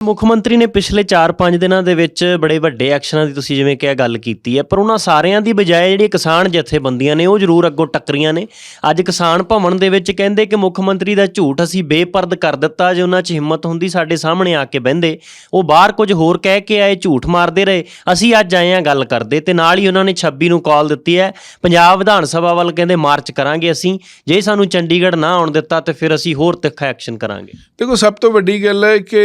ਮੁੱਖ ਮੰਤਰੀ ਨੇ ਪਿਛਲੇ 4-5 ਦਿਨਾਂ ਦੇ ਵਿੱਚ ਬੜੇ ਵੱਡੇ ਐਕਸ਼ਨਾਂ ਦੀ ਤੁਸੀਂ ਜਿਵੇਂ ਕਿਹਾ ਗੱਲ ਕੀਤੀ ਹੈ, ਪਰ ਉਹਨਾਂ ਸਾਰਿਆਂ ਦੀ ਬਜਾਏ ਜਿਹੜੀ ਕਿਸਾਨ ਜਥੇਬੰਦੀਆਂ ਨੇ, ਉਹ ਜ਼ਰੂਰ ਅੱਗੋਂ ਟੱਕਰੀਆਂ ਨੇ। ਅੱਜ ਕਿਸਾਨ ਭਵਨ ਦੇ ਵਿੱਚ ਕਹਿੰਦੇ ਕਿ ਮੁੱਖ ਮੰਤਰੀ ਦਾ ਝੂਠ ਅਸੀਂ ਬੇਪਰਦ ਕਰ ਦਿੱਤਾ, ਜੇ ਉਹਨਾਂ 'ਚ ਹਿੰਮਤ ਹੁੰਦੀ ਸਾਡੇ ਸਾਹਮਣੇ ਆ ਕੇ ਬਹਿੰਦੇ। ਉਹ ਬਾਹਰ ਕੁਝ ਹੋਰ ਕਹਿ ਕੇ ਆਏ, ਝੂਠ ਮਾਰਦੇ ਰਹੇ। ਅਸੀਂ ਅੱਜ ਆਏ ਆ ਗੱਲ ਕਰਦੇ ਤੇ ਨਾਲ ਹੀ ਉਹਨਾਂ ਨੇ 26 ਨੂੰ ਕਾਲ ਦਿੱਤੀ ਹੈ, ਪੰਜਾਬ ਵਿਧਾਨ ਸਭਾ ਵੱਲ ਕਹਿੰਦੇ ਮਾਰਚ ਕਰਾਂਗੇ ਅਸੀਂ, ਜੇ ਸਾਨੂੰ ਚੰਡੀਗੜ੍ਹ ਨਾ ਆਉਣ ਦਿੱਤਾ ਤੇ ਫਿਰ ਅਸੀਂ ਹੋਰ ਤਿੱਖਾ ਐਕਸ਼ਨ ਕਰਾਂਗੇ। ਦੇਖੋ, ਸਭ ਤੋਂ ਵੱਡੀ ਗੱਲ ਹੈ ਕਿ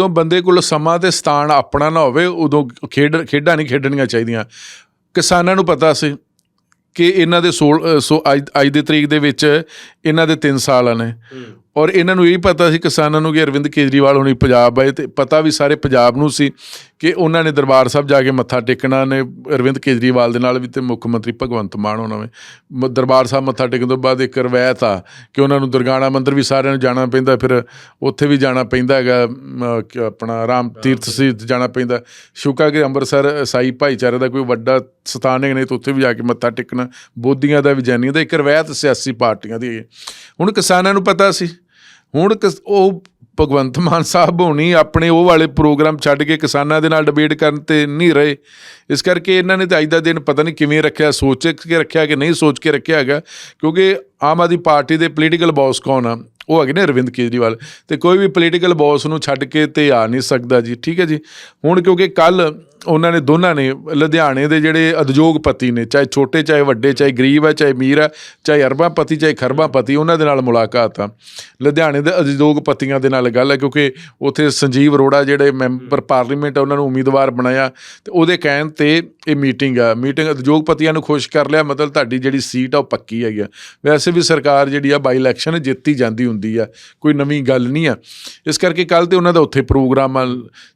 ਜਦੋਂ ਬੰਦੇ ਕੋਲ ਸਮਾਂ ਤੇ ਸਥਾਨ ਆਪਣਾ ਨਾ ਹੋਵੇ, ਉਦੋਂ ਖੇਡ, ਖੇਡਾਂ ਨਹੀਂ ਖੇਡਣੀਆਂ ਚਾਹੀਦੀਆਂ। ਕਿਸਾਨਾਂ ਨੂੰ ਪਤਾ ਸੀ ਕਿ ਇਹਨਾਂ ਦੇ 16 ਸੋ ਅੱਜ ਅੱਜ ਦੀ ਤਰੀਕ ਦੇ ਵਿੱਚ ਇਹਨਾਂ ਦੇ 3 ਸਾਲ ਨੇ। ਔਰ ਇਹਨਾਂ ਨੂੰ ਇਹ ਪਤਾ ਸੀ ਕਿਸਾਨਾਂ ਨੂੰ ਕਿ ਅਰਵਿੰਦ ਕੇਜਰੀਵਾਲ ਹੁਣੀ ਪੰਜਾਬ ਆਏ ਤੇ ਪਤਾ ਵੀ ਸਾਰੇ ਪੰਜਾਬ ਨੂੰ ਸੀ ਕਿ ਉਹਨਾਂ ਨੇ ਦਰਬਾਰ ਸਾਹਿਬ ਜਾ ਕੇ ਮੱਥਾ ਟੇਕਣਾ, ਨੇ ਅਰਵਿੰਦ ਕੇਜਰੀਵਾਲ ਦੇ ਨਾਲ ਵੀ ਤੇ ਮੁੱਖ ਮੰਤਰੀ ਭਗਵੰਤ ਮਾਨ ਹੋਣਾ ਵੇ। ਮ- ਦਰਬਾਰ ਸਾਹਿਬ ਮੱਥਾ ਟੇਕਣ ਤੋਂ ਬਾਅਦ ਇੱਕ ਰਵਾਇਤ ਆ ਕਿ ਉਹਨਾਂ ਨੂੰ ਦੁਰਗਾਣਾ ਮੰਦਿਰ ਵੀ ਸਾਰਿਆਂ ਨੂੰ ਜਾਣਾ ਪੈਂਦਾ, ਫਿਰ ਉੱਥੇ ਵੀ ਜਾਣਾ ਪੈਂਦਾ ਹੈਗਾ ਆਪਣਾ ਰਾਮ ਤੀਰਥ ਸੀ ਜਾਣਾ ਪੈਂਦਾ। ਸ਼ੁਕਾ ਕਿ ਅੰਮ੍ਰਿਤਸਰ ਸਾਈ ਭਾਈਚਾਰੇ ਦਾ ਕੋਈ ਵੱਡਾ ਸਥਾਨ ਹੈ ਨਹੀਂ ਤਾਂ ਉੱਥੇ ਵੀ ਜਾ ਕੇ ਮੱਥਾ ਟੇਕਣਾ। ਬੋਧੀਆਂ ਦਾ ਵੀ ਜੈਨੀਆਂ ਦਾ ਇੱਕ ਰਵਾਇਤ ਸਿਆਸੀ ਪਾਰਟੀਆਂ ਦੀ ਹੁਣ ਕਿਸਾਨਾਂ ਨੂੰ ਪਤਾ ਸੀ ਹੁਣ ਕਿਸ- ਉਹ ਭਗਵੰਤ ਮਾਨ ਸਾਹਿਬ ਹੋਣੀ ਆਪਣੇ ਉਹ ਵਾਲੇ ਪ੍ਰੋਗਰਾਮ ਛੱਡ ਕੇ ਕਿਸਾਨਾਂ ਦੇ ਨਾਲ ਡਿਬੇਟ ਕਰਨ ਤੇ ਨਹੀਂ ਰਹੇ। ਇਸ ਕਰਕੇ ਇਹਨਾਂ ਨੇ ਤਾਂ ਅੱਜ ਦਾ ਦਿਨ ਪਤਾ ਨਹੀਂ ਕਿਵੇਂ ਰੱਖਿਆ, ਸੋਚ ਕੇ ਰੱਖਿਆ ਕਿ ਨਹੀਂ ਸੋਚ ਕੇ ਰੱਖਿਆ ਹੈਗਾ, ਕਿਉਂਕਿ ਆਮ ਆਦਮੀ ਪਾਰਟੀ ਦੇ ਪੋਲੀਟੀਕਲ ਬੌਸ ਕੌਣ ਆ? ਉਹ ਹੈਗੇ ਨੇ ਅਰਵਿੰਦ ਕੇਜਰੀਵਾਲ। ਤੇ ਕੋਈ ਵੀ ਪੋਲੀਟੀਕਲ ਬੌਸ ਨੂੰ ਛੱਡ ਕੇ ਤੇ ਆ ਨਹੀਂ ਸਕਦਾ ਜੀ, ਠੀਕ ਹੈ ਜੀ? ਹੁਣ ਕਿਉਂਕਿ ਕੱਲ ਉਹਨਾਂ ਨੇ ਦੋਨਾਂ ਨੇ ਲੁਧਿਆਣੇ ਦੇ ਜਿਹੜੇ ਉਦਯੋਗਪਤੀ ਨੇ, ਚਾਹੇ ਛੋਟੇ, ਚਾਹੇ ਵੱਡੇ, ਚਾਹੇ ਗਰੀਬ ਹੈ, ਚਾਹੇ ਅਮੀਰ ਹੈ, ਚਾਹੇ ਅਰਬਾਂਪਤੀ, ਚਾਹੇ ਖਰਬਾਂਪਤੀ, ਉਹਨਾਂ ਦੇ ਨਾਲ ਮੁਲਾਕਾਤ ਆ। ਲੁਧਿਆਣੇ ਦੇ ਉਦਯੋਗਪਤੀਆਂ ਦੇ ਨਾਲ ਗੱਲ ਹੈ, ਕਿਉਂਕਿ ਉੱਥੇ ਸੰਜੀਵ ਅਰੋੜਾ ਜਿਹੜੇ ਮੈਂਬਰ ਪਾਰਲੀਮੈਂਟ ਆ, ਉਹਨਾਂ ਨੂੰ ਉਮੀਦਵਾਰ ਬਣਾਇਆ। ਤੇ ਉਹਦੇ ਕਹਿਣ ਤੇ ਇਹ ਮੀਟਿੰਗ ਆ। ਮੀਟਿੰਗ ਉਦਯੋਗਪਤੀਆਂ ਨੂੰ ਖੁਸ਼ ਕਰ ਲਿਆ, ਮਤਲਬ ਤੁਹਾਡੀ ਜਿਹੜੀ ਸੀਟ ਆ, ਉਹ ਪੱਕੀ ਹੈਗੀ ਆ। ਵੈਸੇ ਵੀ ਸਰਕਾਰ ਜਿਹੜੀ ਆ ਬਾਈ ਇਲੈਕਸ਼ਨ ਜਿੱਤੀ ਜਾਂਦੀ ਹੁੰਦੀ ਆ ਕੋਈ ਨਵੀਂ ਗੱਲ ਨਹੀਂ ਆ। ਇਸ ਕਰਕੇ ਕੱਲ ਤੇ ਉਹਨਾਂ ਦਾ ਉੱਥੇ ਪ੍ਰੋਗਰਾਮ ਆ।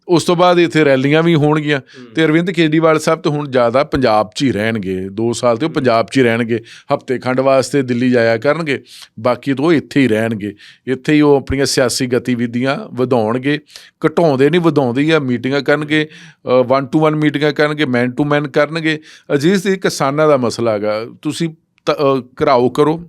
ਉਸ ਤੋਂ ਬਾਅਦ ਇੱਥੇ ਰੈਲੀਆਂ ਵੀ ਹੋਣਗੀਆਂ ਤੇ ਅਰਵਿੰਦ ਕੇਜਰੀਵਾਲ ਸਾਹਿਬ ਤਾਂ ਹੁਣ ਜ਼ਿਆਦਾ ਪੰਜਾਬ 'ਚ ਹੀ ਰਹਿਣਗੇ। 2 ਸਾਲ ਤੇ ਉਹ ਪੰਜਾਬ 'ਚ ਹੀ ਰਹਿਣਗੇ। ਹਫ਼ਤੇ ਖੰਡ ਵਾਸਤੇ ਦਿੱਲੀ ਜਾਇਆ ਕਰਨਗੇ। ਬਾਕੀ ਤਾਂ ਉਹ ਇੱਥੇ ਹੀ ਰਹਿਣਗੇ। ਇੱਥੇ ਹੀ ਉਹ ਆਪਣੀਆਂ ਸਿਆਸੀ ਗਤੀਵਿਧੀਆਂ ਵਧਾਉਣਗੇ। ਘਟਾਉਂਦੇ ਨਹੀਂ ਵਧਾਉਂਦੇ ਆ। ਮੀਟਿੰਗਾਂ ਕਰਨਗੇ ਵਨ ਟੂ ਵਨ ਮੀਟਿੰਗਾਂ ਕਰਨਗੇ ਮੈਨ ਟੂ ਮੈਨ ਕਰਨਗੇ। ਅਜੀਜ਼ ਦੀ ਕਿਸਾਨਾਂ ਦਾ ਮਸਲਾ ਹੈਗਾ। ਤੁਸੀਂ ਘਰਾਓ ਕਰੋ।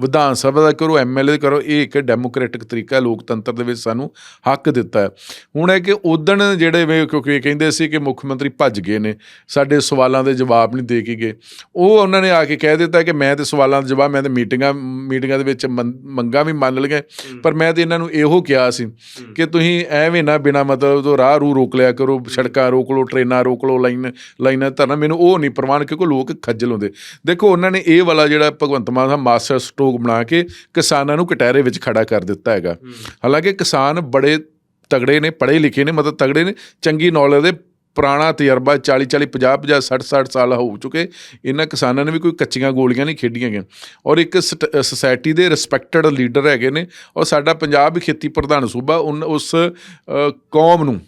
ਵਿਧਾਨ ਸਭਾ ਦਾ ਕਰੋ ਐਮਐਲਏ ਕਰੋ ਇਹ ਇੱਕ ਡੈਮੋਕ੍ਰੈਟਿਕ ਤਰੀਕਾ ਲੋਕਤੰਤਰ ਦੇ ਵਿੱਚ ਸਾਨੂੰ ਹੱਕ ਦਿੱਤਾ ਹੈ। ਹੁਣ ਹੈ ਕਿ ਉਦਣ ਜਿਹੜੇ ਵੇ ਕਿਉਂਕਿ ਕਹਿੰਦੇ ਸੀ ਕਿ ਮੁੱਖ ਮੰਤਰੀ ਭੱਜ ਗਏ ਨੇ ਸਾਡੇ ਸਵਾਲਾਂ ਦੇ ਜਵਾਬ ਨਹੀਂ ਦੇ ਕੇ ਗਏ। ਉਹ ਉਹਨਾਂ ਨੇ ਆ ਕੇ ਕਹਿ ਦਿੱਤਾ ਕਿ ਮੈਂ ਤੇ ਸਵਾਲਾਂ ਦਾ ਜਵਾਬ ਮੈਂ ਤੇ ਮੀਟਿੰਗਾਂ ਮੀਟਿੰਗਾਂ ਦੇ ਵਿੱਚ ਮੰਗਾਂ ਵੀ ਮੰਨ ਲਈਆਂ ਪਰ ਮੈਂ ਤੇ ਇਹਨਾਂ ਨੂੰ ਇਹੋ ਕਿਹਾ ਸੀ ਕਿ ਤੁਸੀਂ ਐਵੇਂ ਨਾ ਬਿਨਾ ਮਤਲਬ ਤੋਂ ਰਾਹ ਰੂ ਰੋਕ ਲਿਆ ਕਰੋ ਸੜਕਾਂ ਰੋਕ ਲਓ ਟ੍ਰੇਨਾਂ ਰੋਕ ਲਓ ਲਾਈਨ ਲਾਈਨਾਂ ਧਰਨਾ ਮੈਨੂੰ ਉਹ ਨਹੀਂ ਪ੍ਰਵਾਨ ਕਿਉਂਕਿ ਲੋਕ ਖੱਜਲ ਹੁੰਦੇ। ਦੇਖੋ ਉਹਨਾਂ ਨੇ ਇਹ ਵਾਲਾ ਜਿਹੜਾ ਭਗਵੰਤ ਮਾਨ ਦਾ ਮਾਸਟਰ ਸਟ੍ਰੋਕ ਬਣਾ ਕੇ ਕਿਸਾਨਾਂ ਨੂੰ ਕਟਹਿਰੇ ਵਿੱਚ ਖੜਾ ਕਰ ਦਿੱਤਾ ਹੈਗਾ। ਹਾਲਾਂਕਿ ਕਿਸਾਨ ਬੜੇ ਤਗੜੇ ਨੇ, ਪੜ੍ਹੇ ਲਿਖੇ ਨੇ, ਮਤਲਬ ਤਗੜੇ ਨੇ, ਚੰਗੀ ਨੌਲੇਜ ਦੇ ਪੁਰਾਣਾ ਤਜਰਬਾ 40 40 50 50 60 60 ਸਾਲ ਹੋ ਚੁੱਕੇ। ਇਹਨਾਂ ਕਿਸਾਨਾਂ ਨੇ ਵੀ ਕੋਈ ਕੱਚੀਆਂ ਗੋਲੀਆਂ ਨਹੀਂ ਖੇਡੀਆਂ ਗਈਆਂ। ਔਰ ਇੱਕ ਸੋਸਾਇਟੀ ਦੇ ਰਿਸਪੈਕਟਡ ਲੀਡਰ ਹੈਗੇ ਨੇ। ਔਰ ਸਾਡਾ ਪੰਜਾਬ ਵੀ ਖੇਤੀ ਪ੍ਰਧਾਨ ਸੂਬਾ, ਉਨ- ਉਸ ਕੌਮ ਨੂੰ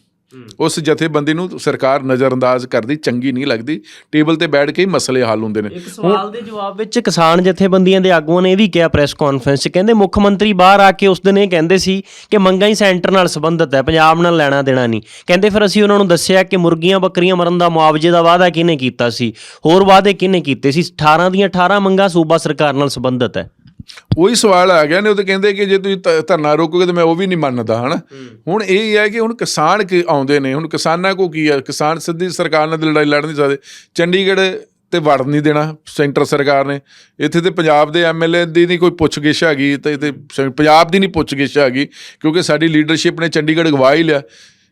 ਉਸ ਜਥੇਬੰਦੀ ਨੂੰ ਸਰਕਾਰ ਨਜ਼ਰਅੰਦਾਜ਼ ਕਰਦੀ ਚੰਗੀ ਨਹੀਂ ਲੱਗਦੀ। ਟੇਬਲ ਤੇ ਬੈਠ ਕੇ ਹੀ ਮਸਲੇ ਹੱਲ ਹੁੰਦੇ ਨੇ। ਇੱਕ ਸਵਾਲ ਦੇ ਜਵਾਬ ਵਿੱਚ ਕਿਸਾਨ ਜਥੇਬੰਦੀਆਂ ਦੇ ਆਗੂਆਂ ਨੇ ਇਹ ਵੀ ਕਿਹਾ ਪ੍ਰੈਸ ਕਾਨਫਰੰਸ 'ਚ। ਕਹਿੰਦੇ ਮੁੱਖ ਮੰਤਰੀ ਬਾਹਰ ਆ ਕੇ ਉਸ ਦਿਨ ਇਹ ਕਹਿੰਦੇ ਸੀ ਕਿ ਮੰਗਾਂ ਹੀ ਸੈਂਟਰ ਨਾਲ ਸੰਬੰਧਿਤ ਹੈ ਪੰਜਾਬ ਨਾਲ ਲੈਣਾ ਦੇਣਾ ਨਹੀਂ। ਕਹਿੰਦੇ ਫਿਰ ਅਸੀਂ ਉਹਨਾਂ ਨੂੰ ਦੱਸਿਆ ਕਿ ਮੁਰਗੀਆਂ ਬੱਕਰੀਆਂ ਮਰਨ ਦਾ ਮੁਆਵਜ਼ੇ ਦਾ ਵਾਅਦਾ ਕਿਹਨੇ ਕੀਤਾ ਸੀ? ਹੋਰ ਵਾਅਦੇ ਕਿਹਨੇ ਕੀਤੇ ਸੀ? 18 ਦੀਆਂ 18 ਮੰਗਾਂ ਸੂਬਾ ਸਰਕਾਰ ਨਾਲ ਸੰਬੰਧਿਤ ਹੈ। ਉਹੀ ਸਵਾਲ ਆ ਗਿਆ ਨੇ ਉਹ ਤਾਂ ਕਹਿੰਦੇ ਕਿ ਜੇ ਤੁਸੀਂ ਧਰਨਾ ਰੋਕੋਗੇ ਤਾਂ ਮੈਂ ਉਹ ਵੀ ਨਹੀਂ ਮੰਨਦਾ ਹਨਾ? ਹੁਣ ਇਹ ਹੈ ਕਿ ਹੁਣ ਕਿਸਾਨ ਕਿ ਆਉਂਦੇ ਨੇ ਹੁਣ ਕਿਸਾਨਾਂ ਕੋ ਕੀ ਹੈ ਕਿਸਾਨ ਸਿੱਧੀ ਸਰਕਾਰ ਨਾਲ ਲੜਾਈ ਲੜ ਨਹੀਂ ਸਕਦੇ। ਚੰਡੀਗੜ੍ਹ ਤੇ ਵੜ ਨਹੀਂ ਦੇਣਾ ਸੈਂਟਰ ਸਰਕਾਰ ਨੇ। ਇੱਥੇ ਤੇ ਪੰਜਾਬ ਦੇ ਐਮਐਲਏ ਦੀ ਨਹੀਂ ਕੋਈ ਪੁੱਛਗਿੱਛ ਹੈਗੀ ਤੇ ਪੰਜਾਬ ਦੀ ਨਹੀਂ ਪੁੱਛਗਿੱਛ ਹੈਗੀ ਕਿਉਂਕਿ ਸਾਡੀ ਲੀਡਰਸ਼ਿਪ ਨੇ ਚੰਡੀਗੜ੍ਹ ਗਵਾ ਹੀ ਲਿਆ।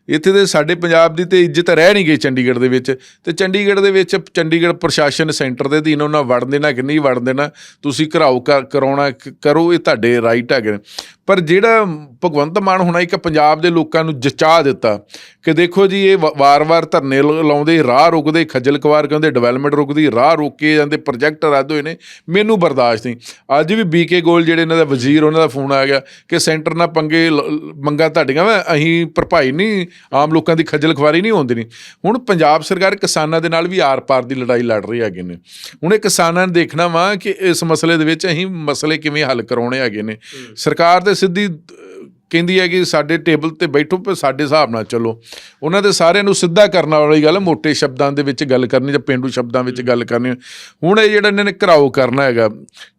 ਇੱਥੇ ਤੇ ਸਾਡੇ ਪੰਜਾਬ ਦੀ ਤੇ ਇੱਜ਼ਤ ਰਹਿ ਨਹੀਂ ਗਈ ਚੰਡੀਗੜ੍ਹ ਦੇ ਵਿੱਚ। ਤੇ ਚੰਡੀਗੜ੍ਹ ਦੇ ਵਿੱਚ ਚੰਡੀਗੜ੍ਹ ਪ੍ਰਸ਼ਾਸਨ ਸੈਂਟਰ ਦੇ ਅਧੀਨ ਉਹਨਾਂ ਵੜਨ ਦੇਣਾ ਕਿ ਨਹੀਂ ਵੜਨ ਦੇਣਾ, ਤੁਸੀਂ ਘਰਾਓ ਕਰ- ਕਰਾਉਣਾ ਕਰੋ, ਇਹ ਤੁਹਾਡੇ ਰਾਈਟ ਹੈਗੇ ਨੇ। ਪਰ ਜਿਹੜਾ ਭਗਵੰਤ ਮਾਨ ਹੋਣਾ ਇੱਕ ਪੰਜਾਬ ਦੇ ਲੋਕਾਂ ਨੂੰ ਜਚਾ ਦਿੱਤਾ ਕਿ ਦੇਖੋ ਜੀ, ਇਹ ਵਾਰ-ਵਾਰ ਧਰਨੇ ਲ- ਲਾਉਂਦੇ, ਰਾਹ ਰੁਕਦੇ, ਖੱਜਲ ਖਵਾਰ ਕਹਿੰਦੇ ਡਿਵੈਲਪਮੈਂਟ ਰੁਕਦੀ, ਰਾਹ ਰੋਕੇ ਜਾਂਦੇ ਪ੍ਰੋਜੈਕਟ ਰੱਦ ਹੋਏ ਨੇ, ਮੈਨੂੰ ਬਰਦਾਸ਼ਤ ਨਹੀਂ। ਅੱਜ ਵੀ ਬੀਕੇ ਗੋਲ ਜਿਹੜੇ ਇਹਨਾਂ ਦਾ ਵਜ਼ੀਰ, ਉਹਨਾਂ ਦਾ ਫੋਨ ਆ ਗਿਆ ਕਿ ਸੈਂਟਰ ਨਾਲ ਪੰਗੇ ਲ- ਲ- ਮੰਗਾਂ ਤੁਹਾਡੀਆਂ ਵਾ, ਅਸੀਂ ਭਰਪਾਈ ਨਹੀਂ ਆਮ ਲੋਕਾਂ ਦੀ ਖੱਜਲ ਖਵਾਰੀ ਨਹੀਂ ਹੁੰਦੀ ਨਹੀਂ ਹੁਣ ਪੰਜਾਬ ਸਰਕਾਰ ਕਿਸਾਨਾਂ ਦੇ ਨਾਲ ਵੀ ਆਰ-ਪਾਰ ਦੀ ਲੜਾਈ ਲੜ ਰਹੀ ਹੈਗੇ ਨੇ। ਹੁਣ ਇਹ ਕਿਸਾਨਾਂ ਨੇ ਦੇਖਣਾ ਵਾ ਕਿ ਇਸ ਮਸਲੇ ਦੇ ਵਿੱਚ ਅਸੀਂ ਮਸਲੇ ਕਿਵੇਂ ਹੱਲ ਕਰਾਉਣੇ ਹੈਗੇ ਨੇ। ਸਰਕਾਰ ਤੇ ਸਿੱਧੀ ਕਹਿੰਦੀ ਹੈ ਕਿ ਸਾਡੇ ਟੇਬਲ ਤੇ ਬੈਠੋ ਪਰ ਸਾਡੇ ਹਿਸਾਬ ਨਾਲ ਚੱਲੋ। ਉਹਨਾਂ ਦੇ ਸਾਰਿਆਂ ਨੂੰ ਸਿੱਧਾ ਕਰਨ ਵਾਲੀ ਗੱਲ ਮੋٹے ਸ਼ਬਦਾਂ ਦੇ ਵਿੱਚ ਗੱਲ ਕਰਨੀ ਜਾਂ ਪਿੰਡੂ ਸ਼ਬਦਾਂ ਵਿੱਚ ਗੱਲ ਕਰਨੀ। ਹੁਣ ਇਹ ਜਿਹੜਾ ਇਹਨਾਂ ਨੇ ਘਰਾਓ ਕਰਨਾ ਹੈਗਾ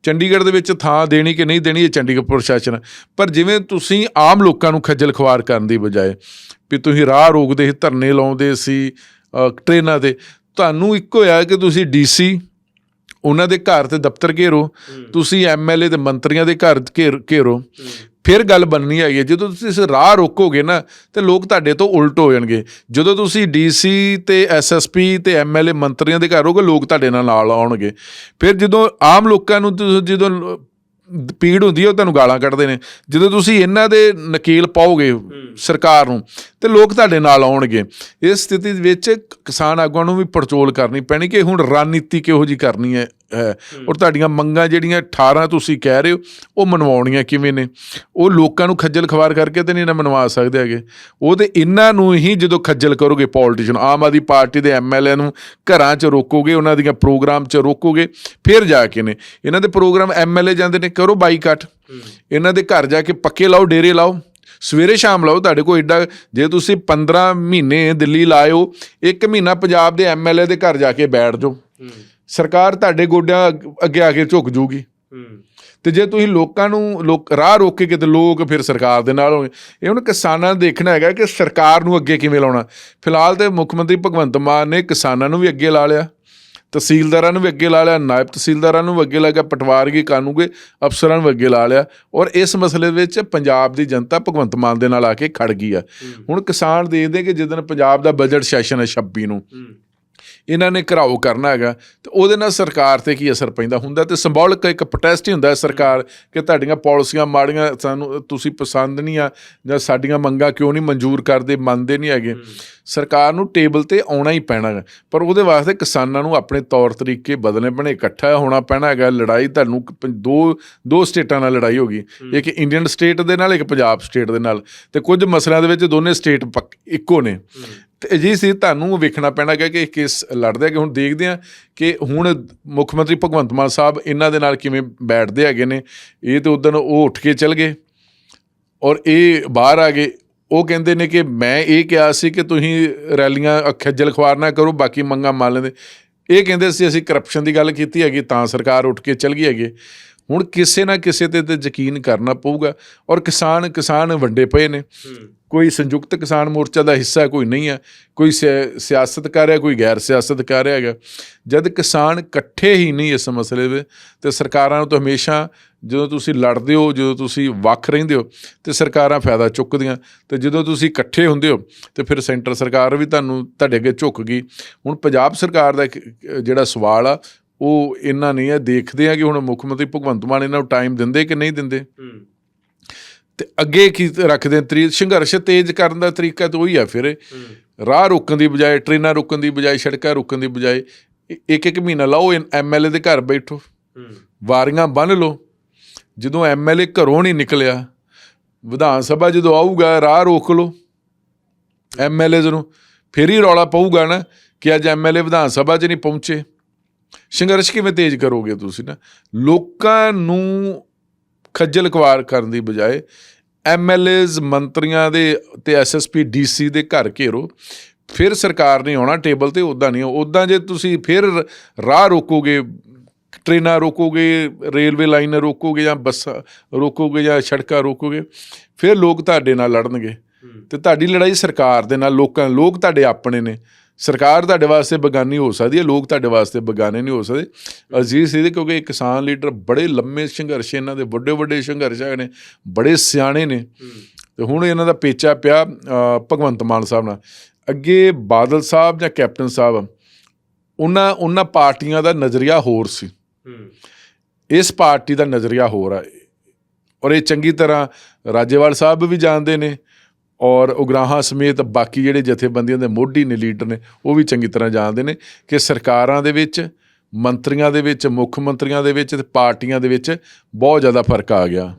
ਚੰਡੀਗੜ੍ਹ ਦੇ ਵਿੱਚ ਥਾਂ ਦੇਣੀ ਕਿ ਨਹੀਂ ਦੇਣੀ ਇਹ ਚੰਡੀਗੜ੍ਹ ਪ੍ਰਸ਼ਾਸਨ ਪਰ ਜਿਵੇਂ ਤੁਸੀਂ ਆਮ ਲੋਕਾਂ ਨੂੰ ਖੱਜਲ ਖਵਾਰ ਕਰਨ ਦੀ ਬਜਾਏ ਵੀ ਤੁਸੀਂ ਰਾਹ ਰੋਕਦੇ ਸੀ ਧਰਨੇ ਲਾਉਂਦੇ ਸੀ ਅ, ਟ੍ਰੇਨਾਂ ਤੇ ਤੁਹਾਨੂੰ ਇੱਕੋ ਆ ਕਿ ਤੁਸੀਂ ਡੀਸੀ ਉਹਨਾਂ ਦੇ ਘਰ ਤੇ ਦਫ਼ਤਰ ਘੇਰੋ ਤੁਸੀਂ ਐਮਐਲਏ ਤੇ ਮੰਤਰੀਆਂ ਦੇ ਘਰ ਘੇਰ ਫਿਰ ਗੱਲ ਬਣਨੀ ਹੈਗੀ ਹੈ। ਜਦੋਂ ਤੁਸੀਂ ਇਸ ਰਾਹ ਰੋਕੋਗੇ ਨਾ ਤੇ ਲੋਕ ਤੁਹਾਡੇ ਤੋਂ ਉਲਟ ਹੋ ਜਾਣਗੇ। ਜਦੋਂ ਤੁਸੀਂ ਡੀਸੀ ਤੇ ਐਸਐਸਪੀ ਤੇ ਐਮਐਲਏ ਮੰਤਰੀਆਂ ਦੇ ਘਰ ਰਹੋਗੇ ਲੋਕ ਤੁਹਾਡੇ ਨਾਲ ਨਾਲ ਆਉਣਗੇ। ਫਿਰ ਜਦੋਂ ਆਮ ਲੋਕਾਂ ਨੂੰ ਜਦੋਂ ਪੀੜ ਹੁੰਦੀ ਹੈ ਉਹ ਤੁਹਾਨੂੰ ਗਾਲਾਂ ਕੱਢਦੇ ਨੇ। ਜਦੋਂ ਤੁਸੀਂ ਇਹਨਾਂ ਦੇ ਨਕੀਲ ਪਾਓਗੇ ਸਰਕਾਰ ਨੂੰ ਤੇ ਲੋਕ ਤੁਹਾਡੇ ਨਾਲ ਆਉਣਗੇ। ਇਸ ਸਥਿਤੀ ਵਿੱਚ ਕਿਸਾਨ ਆਗੂਆਂ ਨੂੰ ਵੀ ਪੜਚੋਲ ਕਰਨੀ ਪੈਣੀ ਕਿ ਹੁਣ ਰਣਨੀਤੀ ਕਿਹੋ ਜੀ ਕਰਨੀ ਹੈ? ਔਰ ਤੁਹਾਡੀਆਂ ਮੰਗਾਂ ਜਿਹੜੀਆਂ 18 ਤੁਸੀਂ ਕਹਿ ਰਹੇ ਹੋ ਉਹ ਮਨਵਾਉਣੀਆਂ ਕਿਵੇਂ ਨੇ? ਉਹ ਲੋਕਾਂ ਨੂੰ ਖੱਜਲ ਖਵਾਰ ਕਰਕੇ ਤੇ ਨਹੀਂ ਨਾ ਮਨਵਾ ਸਕਦੇ ਹੈਗੇ। ਉਹ ਤੇ ਇਹਨਾਂ ਨੂੰ ਹੀ ਜਦੋਂ ਖੱਜਲ ਕਰੋਗੇ ਪੋਲੀਟੀਸ਼ਨ ਆਮ ਆਦਮੀ ਪਾਰਟੀ ਦੇ ਐਮਐਲਏ ਨੂੰ ਘਰਾਂ 'ਚ ਰੋਕੋਗੇ ਉਹਨਾਂ ਦੀਆਂ ਪ੍ਰੋਗਰਾਮ 'ਚ ਰੋਕੋਗੇ ਫਿਰ ਜਾ ਕੇ ਨੇ। ਇਹਨਾਂ ਦੇ ਪ੍ਰੋਗਰਾਮ ਐਮਐਲਏ ਜਾਂਦੇ ਨੇ ਕਰੋ ਬਾਈਕਾਟ। ਇਹਨਾਂ ਦੇ ਘਰ ਜਾ ਕੇ ਪੱਕੇ ਲਾਓ ਡੇਰੇ ਲਾਓ। ਸਵੇਰੇ ਸ਼ਾਮ ਲਾਓ ਤੁਹਾਡੇ ਕੋਲ ਐਡਾ ਜੇ ਤੁਸੀਂ 15 ਮਹੀਨੇ ਦਿੱਲੀ ਲਾਇਓ ਇੱਕ ਮਹੀਨਾ ਪੰਜਾਬ ਦੇ ਐਮਐਲਏ ਦੇ ਘਰ ਜਾ ਕੇ ਬੈਠ ਜਾਓ। ਸਰਕਾਰ ਤੁਹਾਡੇ ਗੋਡਿਆਂ ਅੱਗ- ਆ ਕੇ ਝੁਕ ਜੂਗੀ। ਤੇ ਜੇ ਤੁਸੀਂ ਲੋਕਾਂ ਨੂੰ ਲੋਕ ਰਾਹ ਰੋਕੇਗੇ ਤੇ ਲੋਕ ਫਿਰ ਸਰਕਾਰ ਦੇ ਨਾਲ ਹੋਣਗੇ ਇਹ ਹੁਣ ਕਿਸਾਨਾਂ ਨੇ ਦੇਖਣਾ ਹੈਗਾ ਕਿ ਸਰਕਾਰ ਨੂੰ ਅੱਗੇ ਕਿਵੇਂ ਲਾਉਣਾ। ਫਿਲਹਾਲ ਤੇ ਮੁੱਖ ਮੰਤਰੀ ਭਗਵੰਤ ਮਾਨ ਨੇ ਕਿਸਾਨਾਂ ਨੂੰ ਵੀ ਅੱਗੇ ਲਾ ਲਿਆ ਤਹਿਸੀਲਦਾਰਾਂ ਨੂੰ ਵੀ ਅੱਗੇ ਲਾ ਲਿਆ ਨਾਇਬ ਤਹਿਸੀਲਦਾਰਾਂ ਨੂੰ ਵੀ ਅੱਗੇ ਲਾ ਗਿਆ ਪਟਵਾਰਗੀ ਕਾਨੂੰਗੇ ਅਫਸਰਾਂ ਨੂੰ ਅੱਗੇ ਲਾ ਲਿਆ ਔਰ ਇਸ ਮਸਲੇ ਵਿੱਚ ਪੰਜਾਬ ਦੀ ਜਨਤਾ ਭਗਵੰਤ ਮਾਨ ਦੇ ਨਾਲ ਆ ਕੇ ਖੜ ਗਈ ਆ। ਹੁਣ ਕਿਸਾਨ ਦੇਖਦੇ ਕਿ ਜਿੱਦਣ ਪੰਜਾਬ ਦਾ ਬਜਟ ਸੈਸ਼ਨ ਹੈ 26 ਨੂੰ ਇਹਨਾਂ ਨੇ ਘਰਾਓ ਕਰਨਾ ਹੈਗਾ ਤੇ ਉਹਦੇ ਨਾਲ ਸਰਕਾਰ ਤੇ ਕੀ ਅਸਰ ਪੈਂਦਾ ਹੁੰਦਾ? ਤੇ ਸਿੰਬੋਲਿਕ ਇੱਕ ਪ੍ਰੋਟੈਸਟ ਹੀ ਹੁੰਦਾ ਹੈ ਸਰਕਾਰ ਕਿ ਤੁਹਾਡੀਆਂ ਪਾਲਿਸੀਆਂ ਮਾੜੀਆਂ ਸਾਨੂੰ ਤੁਸੀਂ ਪਸੰਦ ਨਹੀਂ ਆ ਜਾਂ ਸਾਡੀਆਂ ਮੰਗਾਂ ਕਿਉਂ ਨਹੀਂ ਮਨਜ਼ੂਰ ਕਰਦੇ ਮੰਨਦੇ ਨਹੀਂ ਹੈਗੇ। ਸਰਕਾਰ ਨੂੰ ਟੇਬਲ ਤੇ ਆਉਣਾ ਹੀ ਪੈਣਾ ਹੈ। ਪਰ ਉਹਦੇ ਵਾਸਤੇ ਕਿਸਾਨਾਂ ਨੂੰ ਆਪਣੇ ਤੌਰ ਤਰੀਕੇ ਬਦਲਣੇ ਪੈਣੇ ਇਕੱਠਾ ਹੋਣਾ ਪੈਣਾ ਹੈਗਾ ਲੜਾਈ ਤੁਹਾਨੂੰ ਦੋ ਦੋ ਸਟੇਟਾਂ ਨਾਲ ਲੜਾਈ ਹੋਗੀ ਇੱਕ ਇੰਡੀਅਨ ਸਟੇਟ ਦੇ ਨਾਲ ਇੱਕ ਪੰਜਾਬ ਸਟੇਟ ਦੇ ਨਾਲ। ਤੇ ਕੁਝ ਮਸਲਿਆਂ ਦੇ ਵਿੱਚ ਦੋਨੇ ਸਟੇਟ ਇੱਕੋ ਨੇ। ਤੇ ਜੀ ਸੀ ਤੁਹਾਨੂੰ ਵੇਖਣਾ ਪੈਣਾ ਹੈਗਾ ਕਿ ਇਹ ਕਿਸ ਲੜਦੇ ਕਿ ਹੁਣ ਦੇਖਦੇ ਆ ਕਿ ਹੁਣ ਮੁੱਖ ਮੰਤਰੀ ਭਗਵੰਤ ਮਾਨ ਸਾਹਿਬ ਇਹਨਾਂ ਦੇ ਨਾਲ ਕਿਵੇਂ ਬੈਠਦੇ ਹੈਗੇ ਨੇ। ਇਹ ਤੇ ਉਦੋਂ ਉਹ ਉੱਠ ਕੇ ਚੱਲ ਗਏ ਔਰ ਇਹ ਬਾਹਰ ਆ ਗਏ। ਉਹ ਕਹਿੰਦੇ ਨੇ ਕਿ ਮੈਂ ਇਹ ਕਿਹਾ ਸੀ ਕਿ ਤੁਸੀਂ ਰੈਲੀਆਂ ਅ, ਖੱਜਲ ਖਵਾਰ ਨਾ ਕਰੋ ਬਾਕੀ ਮੰਗਾਂ ਮੰਨ ਲੈਂਦੇ। ਇਹ ਕਹਿੰਦੇ ਸੀ ਅਸੀਂ ਕਰਪਸ਼ਨ ਦੀ ਗੱਲ ਕੀਤੀ ਹੈਗੀ ਤਾਂ ਸਰਕਾਰ ਉੱਠ ਕੇ ਚੱਲ ਗਈ ਹੈਗੀ। ਹੁਣ ਕਿਸੇ ਨਾ ਕਿਸੇ ਤੇ ਤੇ ਯਕੀਨ ਕਰਨਾ ਪਊਗਾ। ਔਰ ਕਿਸਾਨ ਕਿਸਾਨ ਵੰਡੇ ਪਏ ਨੇ। ਕੋਈ ਸੰਯੁਕਤ ਕਿਸਾਨ ਮੋਰਚਾ ਦਾ ਹਿੱਸਾ ਕੋਈ ਨਹੀਂ ਹੈ ਕੋਈ ਸਿਆ- ਸਿਆਸਤ ਕਰ ਰਿਹਾ ਕੋਈ ਗੈਰ ਸਿਆਸਤ ਕਰ ਰਿਹਾ ਹੈਗਾ। ਜਦ ਕਿਸਾਨ ਇਕੱਠੇ ਹੀ ਨਹੀਂ ਇਸ ਮਸਲੇ ਵਿੱਚ ਤੇ ਸਰਕਾਰਾਂ ਨੂੰ ਤਾਂ ਹਮੇਸ਼ਾ ਜਦੋਂ ਤੁਸੀਂ ਲੜਦੇ ਹੋ ਜਦੋਂ ਤੁਸੀਂ ਵੱਖ ਰਹਿੰਦੇ ਹੋ ਤੇ ਸਰਕਾਰਾਂ ਫਾਇਦਾ ਚੁੱਕਦੀਆਂ। ਤੇ ਜਦੋਂ ਤੁਸੀਂ ਇਕੱਠੇ ਹੁੰਦੇ ਹੋ ਤੇ ਫਿਰ ਸੈਂਟਰ ਸਰਕਾਰ ਵੀ ਤੁਹਾਨੂੰ ਤੁਹਾਡੇ ਅੱਗੇ ਝੁਕ ਗਈ। ਹੁਣ ਪੰਜਾਬ ਸਰਕਾਰ ਦਾ ਜਿਹੜਾ ਸਵਾਲ ਆ ਉਹ ਇਹਨਾਂ ਨਹੀਂ ਹੈ ਦੇਖਦੇ ਆ ਕਿ ਹੁਣ ਮੁੱਖ ਮੰਤਰੀ ਭਗਵੰਤ ਮਾਨ ਇਹਨਾਂ ਨੂੰ ਟਾਈਮ ਦਿੰਦੇ ਕਿ ਨਹੀਂ ਦਿੰਦੇ। ਤੇ ਅੱਗੇ ਕੀ ਰੱਖਦੇ ਤਰੀ ਸੰਘਰਸ਼ ਤੇਜ਼ ਕਰਨ ਦਾ ਤਰੀਕਾ ਤਾਂ ਉਹੀ ਆ ਫਿਰ। ਰਾਹ ਰੋਕਣ ਦੀ ਬਜਾਏ ਟ੍ਰੇਨਾਂ ਰੋਕਣ ਦੀ ਬਜਾਏ ਸੜਕਾਂ ਰੋਕਣ ਦੀ ਬਜਾਏ ਇੱਕ ਇੱਕ ਮਹੀਨਾ ਲਾਓ ਐਮਐਲਏ ਦੇ ਘਰ ਬੈਠੋ। ਵਾਰੀਆਂ ਬੰਨ ਲਓ। ਜਦੋਂ ਐਮਐਲਏ ਘਰੋਂ ਨਹੀਂ ਨਿਕਲਿਆ ਵਿਧਾਨ ਸਭਾ ਜਦੋਂ ਆਊਗਾ ਰਾਹ ਰੋਕ ਲਓ। ਐਮਐਲਏ ਨੂੰ ਫਿਰ ਹੀ ਰੌਲਾ ਪਊਗਾ ਨਾ ਕਿ ਅੱਜ ਐਮਐਲਏ ਵਿਧਾਨ ਸਭਾ 'ਚ ਨਹੀਂ ਪਹੁੰਚੇ। ਸੰਘਰਸ਼ ਕਿਵੇਂ ਤੇਜ਼ ਕਰੋਗੇ ਤੁਸੀਂ ਨਾ? ਲੋਕਾਂ ਨੂੰ ਖੱਜਲ ਖਵਾਰ ਕਰਨ ਦੀ ਬਜਾਏ ਐਮਐਲਏਜ਼ ਮੰਤਰੀਆਂ ਦੇ ਤੇ ਐਸਐਸਪੀ ਡੀਸੀ ਦੇ ਘਰ ਘੇਰੋ। ਫਿਰ ਸਰਕਾਰ ਨਹੀਂ ਆਉਣਾ ਟੇਬਲ ਤੇ ਉਦਾਂ ਨਹੀਂ ਉਦਾਂ ਜੇ ਤੁਸੀਂ ਫਿਰ ਰਾਹ ਰੋਕੋਗੇ ਟ੍ਰੇਨਾਂ ਰੋਕੋਗੇ ਰੇਲਵੇ ਲਾਈਨਾਂ ਰੋਕੋਗੇ ਜਾਂ ਬੱਸਾਂ ਰੋਕੋਗੇ ਜਾਂ ਸੜਕਾਂ ਰੋਕੋਗੇ ਫਿਰ ਲੋਕ ਤੁਹਾਡੇ ਨਾਲ ਲੜਨਗੇ। ਤੇ ਤੁਹਾਡੀ ਲੜਾਈ ਸਰਕਾਰ ਦੇ ਨਾਲ ਲੋਕਾਂ ਲੋਕ ਤੁਹਾਡੇ ਆਪਣੇ ਨੇ। ਸਰਕਾਰ ਤੁਹਾਡੇ ਵਾਸਤੇ ਬਗਾਨੀ ਹੋ ਸਕਦੀ ਹੈ, ਲੋਕ ਤੁਹਾਡੇ ਵਾਸਤੇ ਬਗਾਨੇ ਨਹੀਂ ਹੋ ਸਕਦੇ। ਅਜੀਤ ਸੀ ਕਿਉਂਕਿ ਇਹ ਕਿਸਾਨ ਲੀਡਰ ਬੜੇ ਲੰਮੇ ਸੰਘਰਸ਼ ਇਹਨਾਂ ਦੇ ਵੱਡੇ ਵੱਡੇ ਸੰਘਰਸ਼ ਹੈਗੇ ਨੇ, ਬੜੇ ਸਿਆਣੇ ਨੇ। ਤੇ ਹੁਣ ਇਹਨਾਂ ਦਾ ਪੇਚਾ ਪਿਆ ਭਗਵੰਤ ਮਾਨ ਸਾਹਿਬ ਨਾਲ। ਅੱਗੇ ਬਾਦਲ ਸਾਹਿਬ ਜਾਂ ਕੈਪਟਨ ਸਾਹਿਬ, ਉਹਨਾਂ ਉਹਨਾਂ ਪਾਰਟੀਆਂ ਦਾ ਨਜ਼ਰੀਆ ਹੋਰ ਸੀ। ਇਸ ਪਾਰਟੀ ਦਾ ਨਜ਼ਰੀਆ ਹੋਰ ਆ। ਔਰ ਇਹ ਚੰਗੀ ਤਰ੍ਹਾਂ ਰਾਜੇਵਾਲ ਸਾਹਿਬ ਵੀ ਜਾਣਦੇ ਨੇ ਔਰ ਉਗਰਾਹਾਂ ਸਮੇਤ ਬਾਕੀ ਜਿਹੜੇ ਜਥੇਬੰਦੀਆਂ ਦੇ ਮੋਢੀ ਨੇ ਲੀਡਰ ਨੇ, ਉਹ ਵੀ ਚੰਗੀ ਤਰ੍ਹਾਂ ਜਾਣਦੇ ਨੇ ਕਿ ਸਰਕਾਰਾਂ ਦੇ ਵਿੱਚ, ਮੰਤਰੀਆਂ ਦੇ ਵਿੱਚ, ਮੁੱਖ ਮੰਤਰੀਆਂ ਦੇ ਵਿੱਚ ਤੇ ਪਾਰਟੀਆਂ ਦੇ ਵਿੱਚ ਬਹੁਤ ਜ਼ਿਆਦਾ ਫ਼ਰਕ ਆ ਗਿਆ।